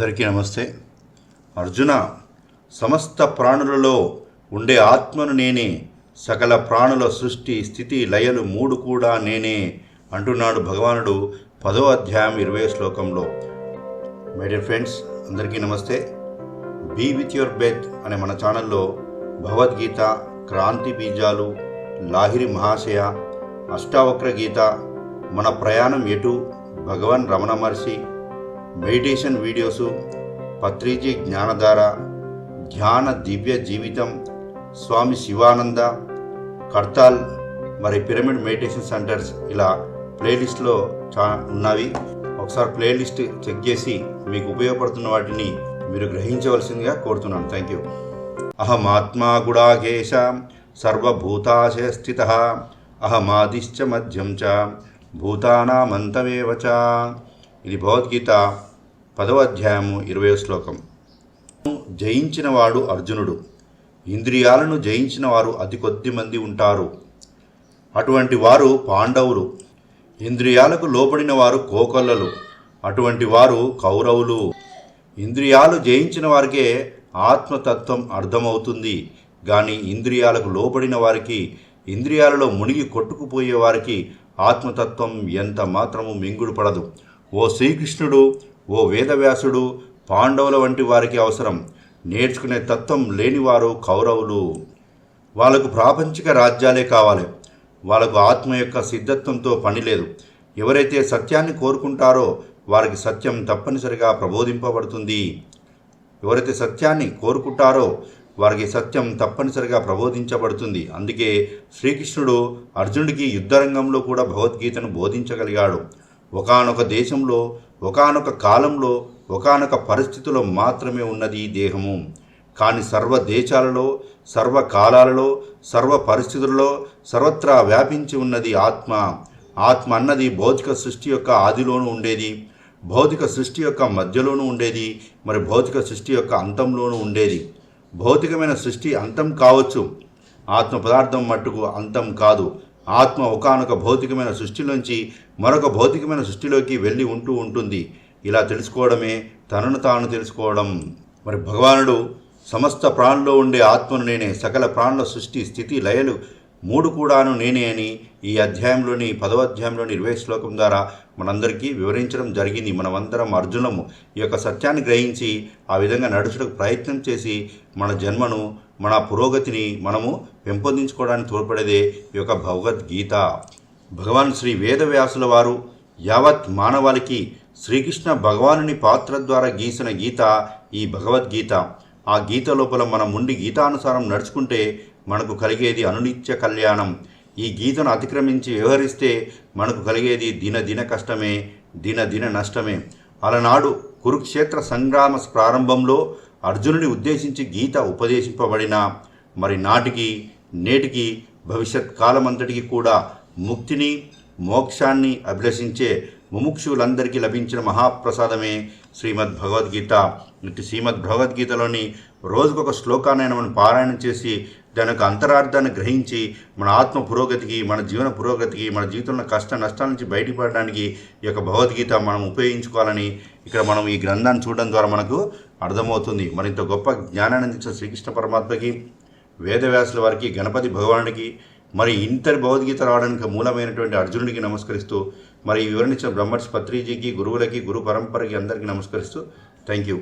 అందరికీ నమస్తే. అర్జున సమస్త ప్రాణులలో ఉండే ఆత్మను నేనే సకల ప్రాణుల సృష్టి స్థితి లయలు మూడు కూడా నేనే అంటున్నాడు భగవానుడు పదో అధ్యాయం ఇరవై శ్లోకంలో. మై డియర్ ఫ్రెండ్స్ అందరికీ నమస్తే. బీ విత్ యువర్ బెత్ అనే మన ఛానల్లో భగవద్గీత క్రాంతి బీజాలు లాహిరి మహాశయ అష్టావక్ర గీత మన ప్రయాణం ఎటు? భగవాన్ రమణ మహర్షి మెడిటేషన్ వీడియోసు పత్రిజీ జ్ఞానధార ధ్యాన దివ్య జీవితం స్వామి శివానంద కర్తాల్ మరి పిరమిడ్ మెడిటేషన్ సెంటర్స్ ఇలా ప్లేలిస్ట్లో చా ఉన్నవి. ఒకసారి ప్లేలిస్ట్ చెక్ చేసి మీకు ఉపయోగపడుతున్న వాటిని మీరు గ్రహించవలసిందిగా కోరుతున్నాను. Thank you. అహమాత్మా గుడాకేశ సర్వభూతాశయ స్థిత అహమాదిశ్చ మధ్యం చ భూతానామంతమేవ ఇది భగవద్గీత పదవ అధ్యాయము ఇరవై శ్లోకం. జయించినవాడు అర్జునుడు. ఇంద్రియాలను జయించిన వారు అతి కొద్ది మంది ఉంటారు. అటువంటి వారు పాండవులు. ఇంద్రియాలకు లోబడిన వారు కోకొల్లలు. అటువంటి వారు కౌరవులు. ఇంద్రియాలు జయించిన వారికే ఆత్మతత్వం అర్థమవుతుంది. కానీ ఇంద్రియాలకు లోబడిన వారికి ఇంద్రియాలలో మునిగి కొట్టుకుపోయే వారికి ఆత్మతత్వం ఎంత మాత్రము మింగుడు పడదు. ఓ శ్రీకృష్ణుడు ఓ వేదవ్యాసుడు పాండవుల వంటి వారికి అవసరం. నేర్చుకునే తత్వం లేనివారు కౌరవులు. వాళ్ళకు ప్రాపంచిక రాజ్యాలే కావాలి. వాళ్ళకు ఆత్మ యొక్క సిద్ధత్వంతో పని లేదు. ఎవరైతే సత్యాన్ని కోరుకుంటారో వారికి సత్యం తప్పనిసరిగా ప్రబోధింపబడుతుంది. ఎవరైతే సత్యాన్ని కోరుకుంటారో వారికి సత్యం తప్పనిసరిగా ప్రబోధించబడుతుంది. అందుకే శ్రీకృష్ణుడు అర్జునుడికి యుద్ధరంగంలో కూడా భగవద్గీతను బోధించగలిగాడు. ఒకానొక దేశంలో ఒకానొక కాలంలో ఒకానొక పరిస్థితిలో మాత్రమే ఉన్నది ఈ దేహము. కానీ సర్వ దేశాలలో సర్వ కాలాలలో సర్వ పరిస్థితులలో సర్వత్రా వ్యాపించి ఉన్నది ఆత్మ. ఆత్మ అన్నది భౌతిక సృష్టి యొక్క ఆదిలోనూ ఉండేది. భౌతిక సృష్టి యొక్క మధ్యలోనూ ఉండేది. మరి భౌతిక సృష్టి యొక్క అంతంలోనూ ఉండేది. భౌతికమైన సృష్టి అంతం కావచ్చు. ఆత్మ పదార్థం మట్టుకు అంతం కాదు. ఆత్మ ఒకానొక భౌతికమైన సృష్టిలోంచి మరొక భౌతికమైన సృష్టిలోకి వెళ్ళి ఉంటూ ఉంటుంది. ఇలా తెలుసుకోవడమే తనను తాను తెలుసుకోవడం. మరి భగవానుడు సమస్త ప్రాణంలో ఉండే ఆత్మను నేనే సకల ప్రాణుల సృష్టి స్థితి లయలు మూడు కూడాను నేనే అని ఈ అధ్యాయంలోని పదవ అధ్యాయంలోని ఇరవై శ్లోకం ద్వారా మనందరికీ వివరించడం జరిగింది. మనమందరం అర్జునము ఈ యొక్క సత్యాన్ని గ్రహించి ఆ విధంగా నడుచుటకు ప్రయత్నం చేసి మన జన్మను మన పురోగతిని మనము పెంపొందించుకోవడానికి తోడ్పడేదే ఈ యొక్క భగవద్గీత. భగవాన్ శ్రీ వేదవ్యాసుల వారు యావత్ మానవాళికి శ్రీకృష్ణ భగవానుని పాత్ర ద్వారా గీసిన గీత ఈ భగవద్గీత. ఆ గీత లోపల మనం ఉండి గీతానుసారం నడుచుకుంటే మనకు కలిగేది అనునిత్య కళ్యాణం. ఈ గీతను అతిక్రమించి వ్యవహరిస్తే మనకు కలిగేది దిన దిన కష్టమే దిన దిన నష్టమే. అలనాడు కురుక్షేత్ర సంగ్రామ ప్రారంభంలో అర్జునుడి ఉద్దేశించి గీత ఉపదేశింపబడిన మరి నాటికి నేటికి భవిష్యత్ కాలమంతటికి కూడా ముక్తిని మోక్షాన్ని అభిలషించే ముముక్షులందరికీ లభించిన మహాప్రసాదమే శ్రీమద్ భగవద్గీత ఇటు శ్రీమద్ భగవద్గీతలోని రోజుకొక శ్లోకాన్ని మనం పారాయణం చేసి దాని యొక్క అంతరార్థాన్ని గ్రహించి మన ఆత్మ పురోగతికి మన జీవన పురోగతికి మన జీవితంలో కష్ట నష్టాల నుంచి బయటపడడానికి ఈ యొక్క భగవద్గీత మనం ఉపయోగించుకోవాలని ఇక్కడ మనం ఈ గ్రంథాన్ని చూడడం ద్వారా మనకు అర్థమవుతుంది. మరింత గొప్ప జ్ఞానాన్ని అందించిన శ్రీకృష్ణ పరమాత్మకి వేదవ్యాసుల వారికి గణపతి భగవానుడికి మరి ఇంతటి భగవద్గీత రావడానికి మూలమైనటువంటి అర్జునుడికి నమస్కరిస్తూ మరి ఈ వివరణ ఇచ్చిన బ్రహ్మర్షి పత్రిజీకి గురువులకి గురు పరంపరకి అందరికీ నమస్కరిస్తూ థ్యాంక్ యూ.